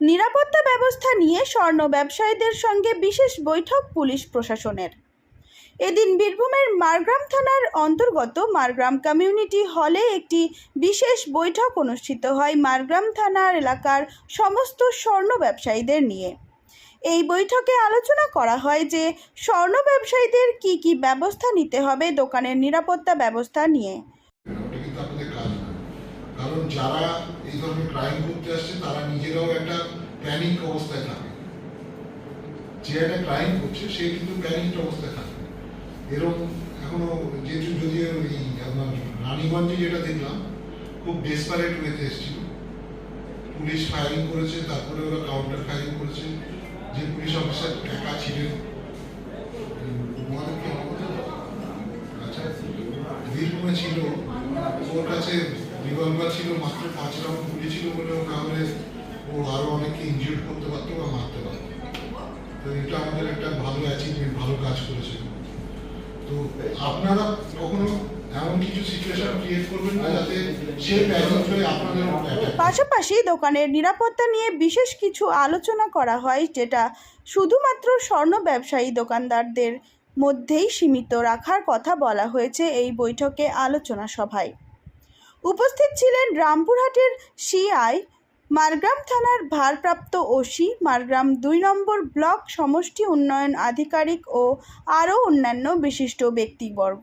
নিরাপত্তা ব্যবস্থা নিয়ে স্বর্ণ ব্যবসায়ীদের সঙ্গে বিশেষ বৈঠক পুলিশ প্রশাসনের। এদিন বীরভূমের মারগ্রাম থানার অন্তর্গত মারগ্রাম কমিউনিটি হলে একটি বিশেষ বৈঠক অনুষ্ঠিত হয় মারগ্রাম থানার এলাকার সমস্ত স্বর্ণ ব্যবসায়ীদের নিয়ে। এই বৈঠকে আলোচনা করা হয় যে স্বর্ণ ব্যবসায়ীদের কি কি ব্যবস্থা নিতে হবে দোকানের নিরাপত্তা ব্যবস্থা নিয়ে। কারণ যারা এই ধরনের ক্রাইম করতে আসছে, তারা নিজেরাও একটা প্যানিক অবস্থায় থাকে যে একটা ক্রাইম করছে সে কিন্তু প্যানিক অবস্থায় থাকে এরকম এখনও যেহেতু যদিও এই আপনার রানীগঞ্জে যেটা দেখলাম, খুব ডেসপারেট ওয়েতে এসেছিল। পুলিশ ফায়ারিং করেছে, তারপরে ওরা কাউন্টার ফায়ারিং করেছে। যে পুলিশ অফিসার একা ছিলেন? আচ্ছা বীরভূমে ছিল, ওর কাছে রিভলভার ছিল, মাত্র পাঁচ রাউন্ড গুলি ছিল বলে ও না হলে আমাদের একটা ভালো অ্যাচিভমেন্ট ভালো কাজ করেছে তো আপনারা কখনো। পাশাপাশি দোকানের নিরাপত্তা নিয়ে বিশেষ কিছু আলোচনা করা হয়, যেটা শুধুমাত্র স্বর্ণ ব্যবসায়ী দোকানদারদের মধ্যেই সীমিত রাখার কথা বলা হয়েছে এই বৈঠকে আলোচনা সভায় উপস্থিত ছিলেন রামপুরহাটের সিআই মারগ্রাম থানার ভারপ্রাপ্ত ওসি, মারগ্রাম দুই নম্বর ব্লক সমষ্টি উন্নয়ন আধিকারিক ও আরও অন্যান্য বিশিষ্ট ব্যক্তিবর্গ।